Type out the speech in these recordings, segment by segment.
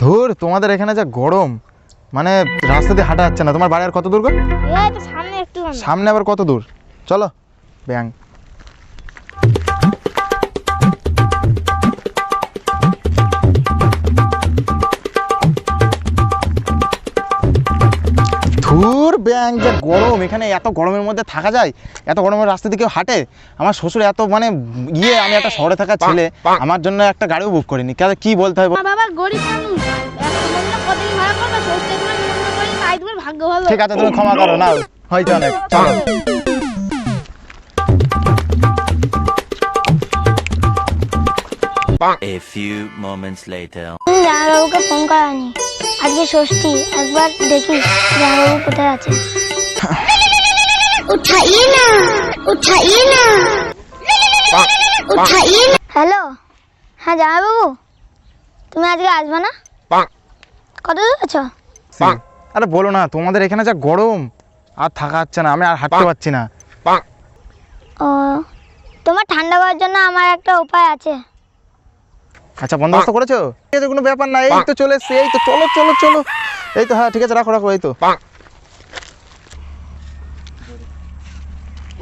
ধুর তোমাদের এখানে যা গরম মানে রাস্তা দিয়ে হাঁটা যাচ্ছে না। তোমার বাড়ি আর কত দূর গো? সামনে একটু সামনে আবার কত দূর? চলো ব্যাং। ধুর ব্যাং যে গরম এখানে এত গরমের মধ্যে থাকা যায় এত গরমের রাস্তা দিয়ে কেউ হাঁটে? আমার শ্বশুর এত মানে ইয়ে আমি একটা শহরে থাকা ছেলে আমার জন্য একটা গাড়িও বুক করিনি। কেন কি বলতে হয়? বাবা গরিব ভালো। ঠিক আছে তুমি ক্ষমা করো না হয়েছে অনেক চলো। A few moments later. আজকে ষষ্ঠী একবার দেখি জামাইবাবু কোথায় আছে। না না না হ্যালো হ্যাঁ জামাইবাবু তুমি আজকে আসবে না? কত দূর আছো? আরে বলো না তোমাদের এখানে যা গরম আর থাকা হচ্ছে না আমি আর হাঁটতে পারছি না। ও তোমার ঠান্ডা করার জন্য আমার একটা উপায় আছে। আচ্ছা বন্দোবস্ত করেছ? ঠিক আছে কোনো ব্যাপার না এই তো চলে এসছি এই তো চলো চলো চলো। এই তো হ্যাঁ ঠিক আছে রাখো রাখো এই তো।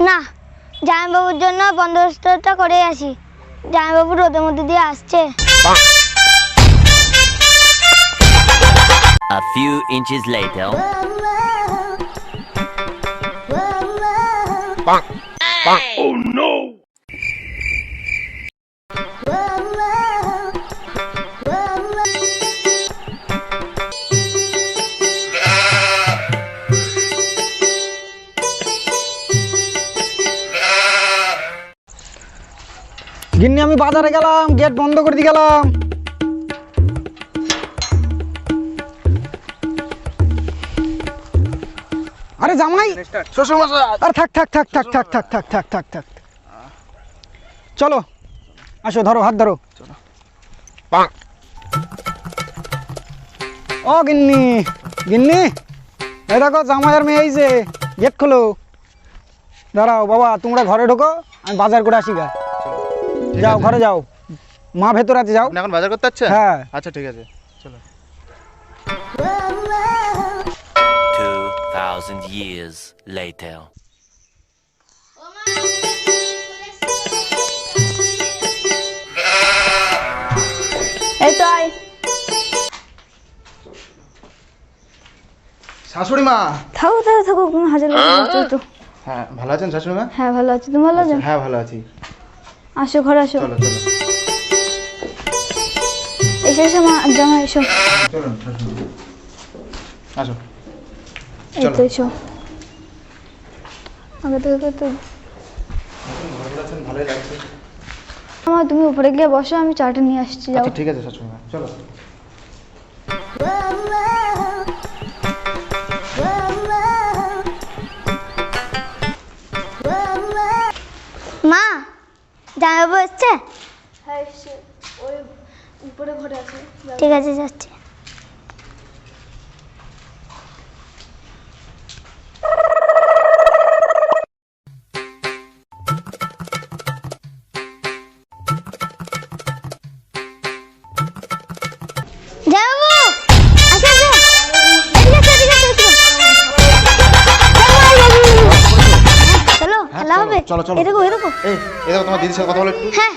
না জামাইবাবুর জন্য বন্দোবস্তটা করে আসি। জামাইবাবু রোদের মধ্যে দিয়ে আসছে। A few inches later. গিন্নি আমি বাজারে গেলাম গেট বন্ধ করে দিয়ে গেলাম। আরে জামাই আরে থাক থাক থাক থাক থাক থাক থাক থাক থাক থাক। চলো আসো ধরো হাত ধরো। ও গিন্নি গিন্নি এই দেখো জামাইয়ের মেয়ে এই যে গেট খোলো। দাঁড়াও বাবা তোমরা ঘরে ঢোকো আমি বাজার করে আসি গা। যাও ঘরে যাও। মা ভেতর আছে যাও। এখন বাজার করতে যাচ্ছেন? হ্যাঁ। আচ্ছা ঠিক আছে। চলো। 2000 years later. এই তো আয়। শাশুড়ি মা। থাকো থাকো থাকো হাজার হ্যাঁ? ভালো আছেন শাশুড়ি মা? হ্যাঁ ভালো আছি। তুমি ভালো আছেন হ্যাঁ ভালো আছি। আসো ঘরে আসো। চলো চলো। এসে এসো মা জামা এসো। মা। আসো। এই তো এসো। আগে থেকে তো তো। ভালোই লাগছে আমার তুমি উপরে গিয়ে বসো আমি চাটা নিয়ে আসছি যাও। আচ্ছা ঠিক আছে শাশুড়ি চলো। জামাইবাবু এসছে? হ্যাঁ এসছে। ওই উপরে ঘরে আছে। ঠিক আছে যাচ্ছি। চলো, চলো। এরকম এরকম এই দেখো। তোমার দিদির সাথে কথা বলে একটু। হ্যাঁ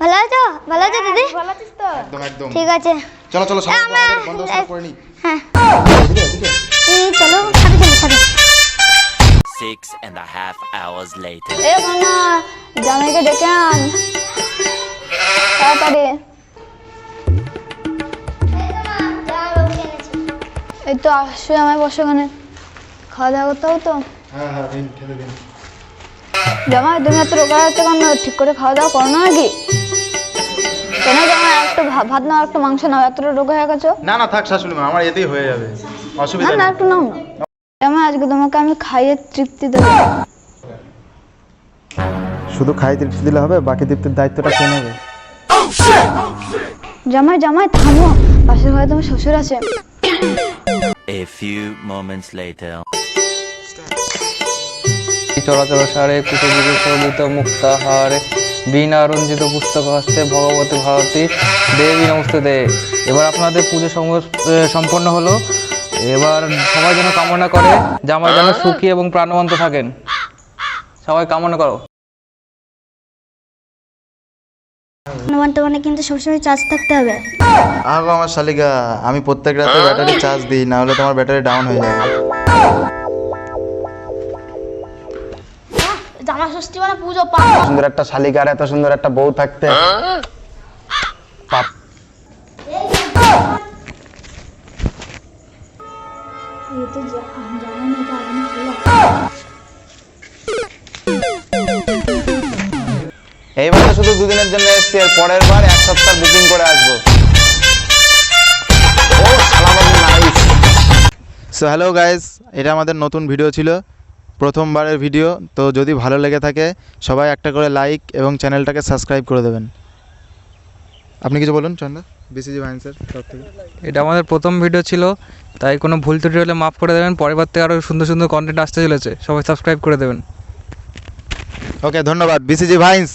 ভালো আছো? ভালো আছো দিদি? ভালো আছিস তো। একদম একদম। ঠিক আছে। চলো চলো আমরা- আমাদের বন্দোবস্ত করে নি। হ্যাঁ। এদিকে, এদিকে। এই চলো সাথে চলো সাথে Six and a half hours later. এ জামাইকে ডেকে আন। তাড়াতাড়ি। এই তো আসো আমায় বসো ওখানে খাওয়া দাওয়া করতে হবে তো? হ্যাঁ হ্যাঁ দিন খেতে দিন। জামাই তুমি এত রোগা যাচ্ছে কেন? ঠিক করে খাওয়া দাওয়া করো না নাকি? কেন জামাই একটু ভাত নাও একটু মাংস নাও এতটা রোগা হয়ে গেছো? না না থাক শাশুড়ি মা আমার এতেই হয়ে যাবে। অসুবিধা না একটু নাও না। আজকে তোমাকে আমি খাইয়ে তৃপ্তি দেবো। শুধু খাই তৃপ্তি দিলে হবে বাকি তৃপ্তির দায়িত্বটা কে নেবে? জামাই জামাই থামো। পাশের ঘরে তোমার শ্বশুর আছে। A few moments later. চলাচল সারে কুটুবির শোভিত মুক্তাহারে বিনা রঞ্জিত পুস্তক হস্তে ভগবতী ভারতী দেবী নমস্তে দে এবার আপনাদের পুজো সম্পন্ন হলো। এবার সবাই যেন কামনা করে যে আমার যেন সুখী এবং প্রাণবন্ত থাকেন। সবাই কামনা করো। বর্তমানে কিন্তু সবসময় চার্জ থাকতে হবে। আগো আমার শালিকা আমি প্রত্যেক রাতে ব্যাটারি চার্জ দিই না হলে তোমার ব্যাটারি ডাউন হয়ে যাবে ষষ্ঠী মানে পুজো পা সুন্দর একটা শালিকা আর এত সুন্দর একটা বউ থাকতে। পাপ- এইবার তো শুধু দুদিনের জন্য এসছি এর পরের বার এক সপ্তাহ বুকিং করে আসব। সো হ্যালো গাইস এটা আমাদের নতুন ভিডিও ছিল। প্রথমবারের ভিডিও তো যদি ভালো লেগে থাকে সবাই একটা করে লাইক এবং চ্যানেলটাকে সাবস্ক্রাইব করে দেবেন। আপনি কিছু বলুন চন্দা? বিসিজি ভাইন্সের তরফ থেকে। এটা আমাদের প্রথম ভিডিও ছিল তাই কোনো ভুল ত্রুটি হলে মাফ করে দেবেন। পরের থেকে আরও সুন্দর সুন্দর কন্টেন্ট আসতে চলেছে সবাই সাবস্ক্রাইব করে দেবেন। ওকে ধন্যবাদ। BCG vines